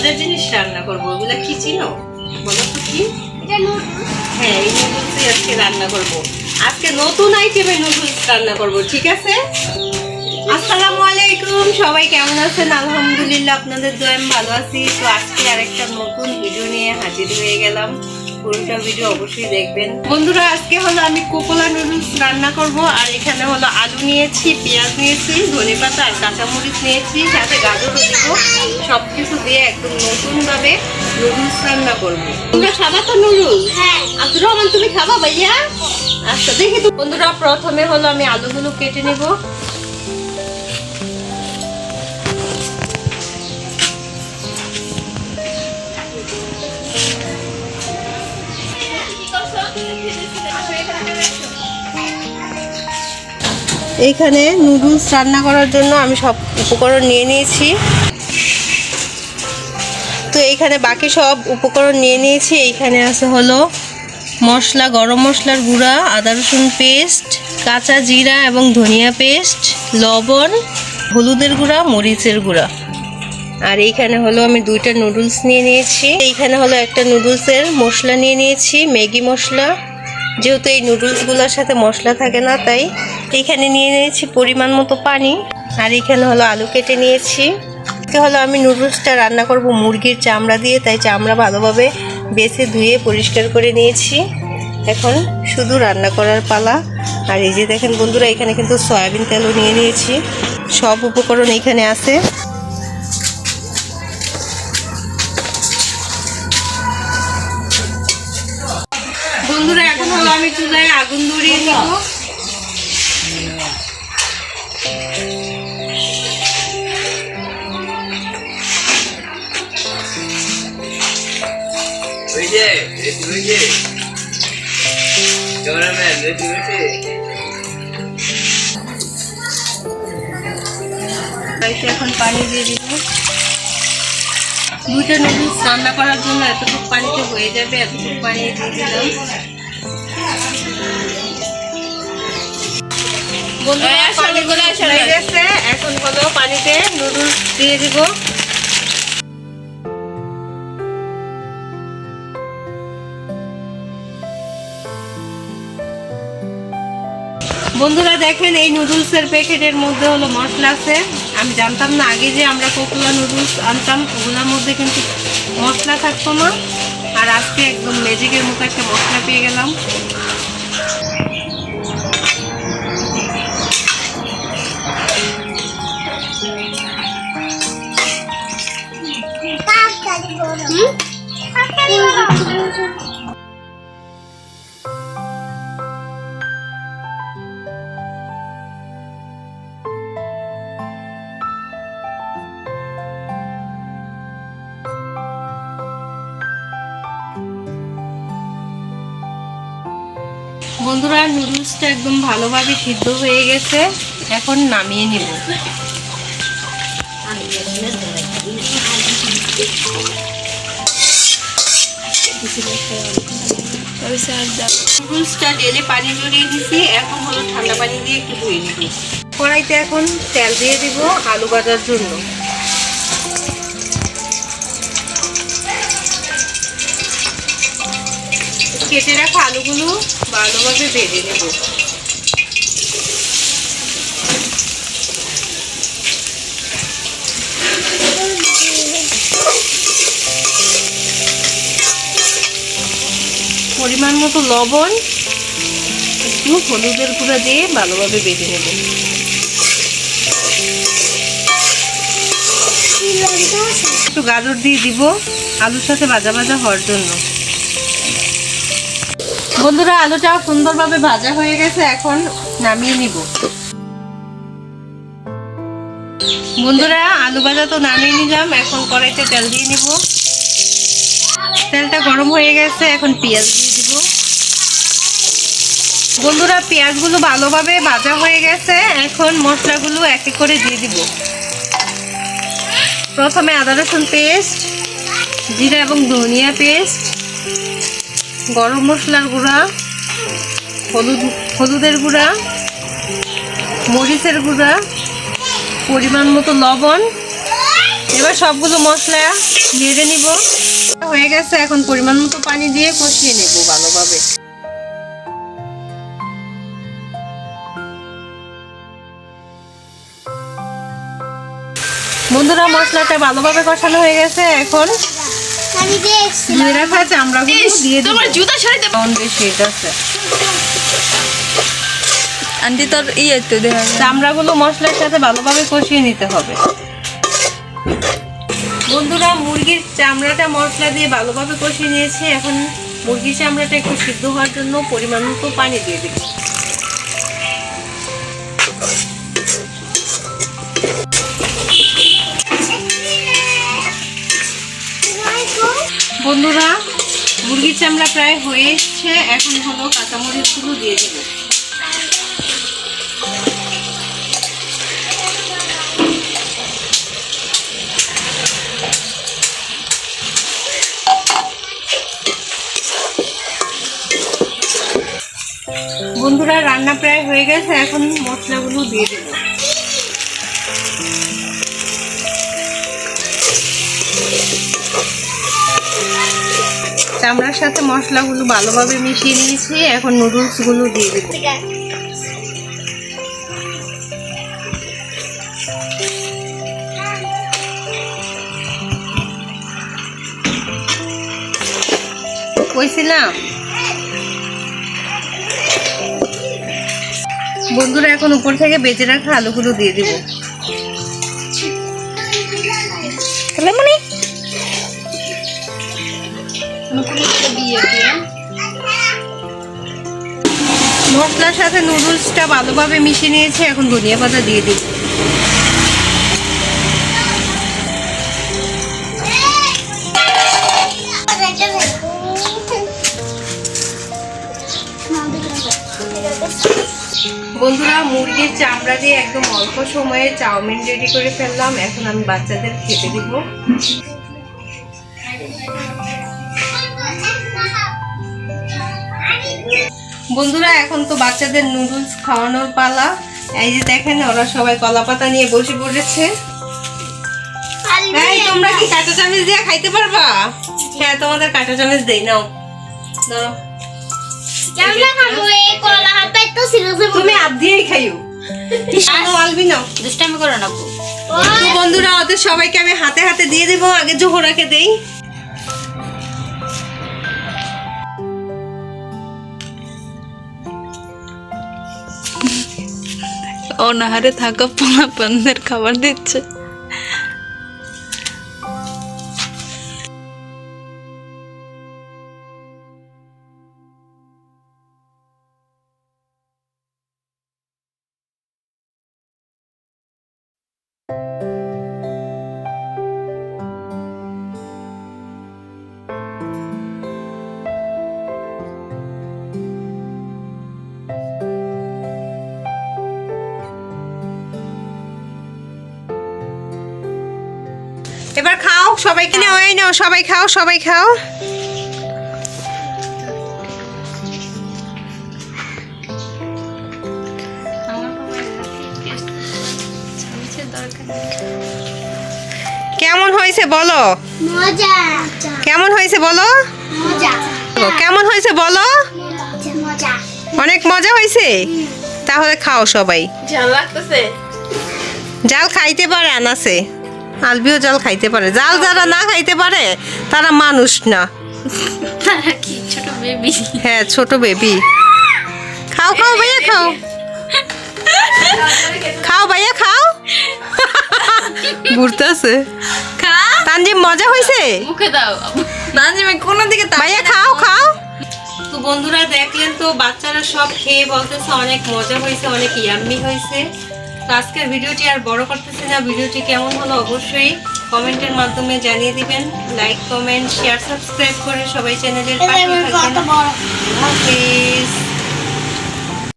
মজার জিনিস রান্না করব ওগুলো কি চিনো বলো তো কি? হ্যাঁ এই নুডলসই আজকে রান্না করব। আজকে নতুন আইটেমে নুডলস রান্না করব ঠিক আছে? আসসালামু আলাইকুম সবাই কেমন আছেন? আলহামদুলিল্লাহ আপনাদের দোয়া আমি ভালো আছি। তো আজকে আরেকটা নতুন ভিডিও নিয়ে হাজির হয়ে গেলাম। পুরোটা ভিডিও অবশ্যই দেখবেন। বন্ধুরা আজকে হলো আমি কোকোলা নুডলস রান্না করব আর এখানে হলো আলু নিয়েছি পেঁয়াজ নিয়েছি ধনে পাতা আর কাঁচামরিচ নিয়েছি সাথে গাজরও দিব। সব কিছু দিয়ে একদম নতুনভাবে নুডলস রান্না করব। তোমরা খাবা তো নুডলস? হ্যাঁ। আব্দুর রহমান তুমি খাবা ভাইয়া? আচ্ছা দেখি তো। বন্ধুরা প্রথমে হলো আমি আলুগুলো কেটে নেব। এইখানে নুডলস রান্না করার জন্য আমি সব উপকরণ নিয়ে নিয়েছি। তো এইখানে বাকি সব উপকরণ নিয়ে নিয়েছি। এইখানে আছে হলো মশলা, গরম মশলার গুঁড়া, আদা রসুন পেস্ট, কাঁচা জিরা এবং ধনিয়া পেস্ট, লবণ, হলুদের গুঁড়া, মরিচের গুঁড়া। আর এইখানে হলো আমি দুইটা নুডলস নিয়ে নিয়েছি। এইখানে হলো একটা নুডলসের মশলা নিয়ে নিয়েছি, ম্যাগি মশলা। যেহেতু এই নুডলসগুলোর সাথে মশলা থাকে না, তাই এইখানে নিয়ে নিয়েছি পরিমাণ মতো পানি। আর এইখানে হলো আলু কেটে নিয়েছি। হলো আমি নুডলসটা রান্না করব মুরগির চামড়া দিয়ে, তাই চামড়া ভালোভাবে বেছে ধুয়ে পরিষ্কার করে নিয়েছি। এখন শুধু রান্না করার পালা। আর এই যে দেখেন বন্ধুরা, এখানে কিন্তু সয়াবিন তেলও নিয়ে নিয়েছি। সব উপকরণ এখানে আছে। বন্ধুরা, এখন হলো আমি চুলায় আগুন ধরিয়ে নিব। হয়েছে ক্যামেরাম্যান হয়েছে এখন পানি দিয়ে দিব। দুটো নুডলস রান্না করার জন্য এতটুকু পানিতে হয়ে যাবে এতটুকু পানি দিয়ে দিলাম। এখন হলো পানিতে নুডলস দিয়ে দিব। বন্ধুরা দেখেন, এই নুডলসের প্যাকেটের মধ্যে হলো মশলা আছে। আমি জানতাম না, আগে যে আমরা কোকোলা নুডলস আনতাম, ওগুলোর মধ্যে কিন্তু মশলা থাকতো না। আর আজকে একদম ম্যাজিকের মতো একটা মশলা পেয়ে গেলাম। বন্ধুরা নুডলসটা একদম ভালোভাবে সিদ্ধ হয়ে গেছে। এখন নামিয়ে নিব। নুডলসটা ঢেলে পানি জড়িয়ে দিছি, এখন হলো ঠান্ডা পানি দিয়ে একটু ধুয়ে নিব। কড়াইতে এখন তেল দিয়ে দিব আলু ভাজার জন্য। কেটে রাখা আলুগুলো ভালোভাবে ভেজে নেব। পরিমাণ মতো লবণ, একটু হলুদের গুঁড়া দিয়ে ভালোভাবে বেঁধে নেব। একটু গাজর দিয়ে দিব, আলুর সাথে ভাজা ভাজা হওয়ার জন্য। বন্ধুরা আলুটা সুন্দরভাবে ভাজা হয়ে গেছে, এখন নামিয়ে নিব। বন্ধুরা, আলু ভাজা তো নামিয়ে নিলাম, এখন কড়াইতে তেল দিয়ে নিব। তেলটা গরম হয়ে গেছে, এখন পেঁয়াজ দিয়ে দিব। বন্ধুরা, পেঁয়াজগুলো ভালোভাবে ভাজা হয়ে গেছে, এখন মশলাগুলো এক এক করে দিয়ে দিব। প্রথমে আদা রসুন পেস্ট, জিরা এবং ধনিয়া পেস্ট গরম মশলার গুঁড়া, হলুদ, হলুদের গুঁড়া, মরিচের গুঁড়া, পরিমাণ মতো লবণ। এবার সবগুলো মশলা নেড়ে নিব। হয়ে গেছে, এখন পরিমাণ মতো পানি দিয়ে কষিয়ে নেব ভালোভাবে। বন্ধুরা, মশলাটা ভালোভাবে কষানো হয়ে গেছে, এখন আমি যে ধুয়ে রাখা চামড়াগুলো দিয়ে তোমার জুতা সরাইতে কেমন বেশি এটা আছে। আন্টি তোর ইয়ে তো দেখা। চামড়াগুলো মশলার সাথে ভালোভাবে কষিয়ে নিতে হবে। বন্ধুরা মুরগির চামড়াটা মশলা দিয়ে ভালোভাবে কষিয়ে নিয়েছি। এখন মুরগির চামড়াটা একটু সিদ্ধ হওয়ার জন্য পরিমাণ মতো পানি দিয়ে দিব। চামড়া প্রায় হয়ে এসছে। এখন হলো কাঁচামরিচগুলো দিয়ে দেবো। বন্ধুরা, রান্না প্রায় হয়ে গেছে। এখন মশলাগুলো দিয়ে দেব। চামড়ার সাথে মশলাগুলো ভালোভাবে মিশিয়ে নিয়েছি, এখন নুডলসগুলো দিয়ে দেবো। বন্ধুরা, এখন উপর থেকে বেঁচে রাখা আলুগুলো দিয়ে দিব। মানে মশলার সাথে নুডলসটা ভালোভাবে মিশিয়ে নিয়েছি, এখন ধনিয়া পাতা দিয়ে দিব বন্ধুরা, মুরগির চামড়া দিয়ে একদম অল্প সময়ে চাউমিন রেডি করে ফেললাম। এখন আমি বাচ্চাদের খেতে দিব। বন্ধুরা এখন তো বাচ্চাদের নুডলস খাওয়ানোর পালা। এই যে দেখেন ওরা সবাই কলা পাতা নিয়ে বসে পড়েছে। এই তোমরা কি কাঁচা চামচ দিয়ে খাইতে পারবা? হ্যাঁ তোমাদের কাঁচা চামচ দেই নাও। ধরো। তুমি হাত দিয়েই খাইও। আলবি নাও। দুষ্টামি করো না বন্ধুরা ওদের সবাইকে আমি হাতে হাতে দিয়ে দেবো আগে জোহরাকে দেই। অনাহারে থাকা পোলা পানদের খাবার দিচ্ছে। এবার খাও সবাইকে নাও ওই নাও সবাই খাও সবাই খাও। কেমন হয়েছে বলো? মজা। কেমন হয়েছে বলো? মজা। কেমন হয়েছে বলো? মজা। অনেক মজা হয়েছে? তাহলে খাও সবাই। জাল খাইতে পারে আনাসে আলবিও জাল খাইতে পারে। জাল যারা না খাইতে পারে তারা মানুষ না। তারা কি? ছোট বেবি হ্যাঁ ছোট বেবি খাও খাও ভাইয়া খাও। খাও ভাইয়া খাও। ঘুরতেছে তানজিম মজা হয়েছে মুখে দাও। নাজিমে কোনো দিকে ভাইয়া খাও খাও। তো বন্ধুরা দেখলেন তো বাচ্চারা সব খেয়ে বলতেছে অনেক মজা হয়েছে অনেক ইয়াম্মি হয়েছে তো আজকের ভিডিওটি আর বড় করতেছি না। ভিডিওটি কেমন হলো অবশ্যই কমেন্টের মাধ্যমে জানিয়ে দিবেন। লাইক কমেন্ট শেয়ার সাবস্ক্রাইব করে সবাই চ্যানেলের পাশে থাকবেন।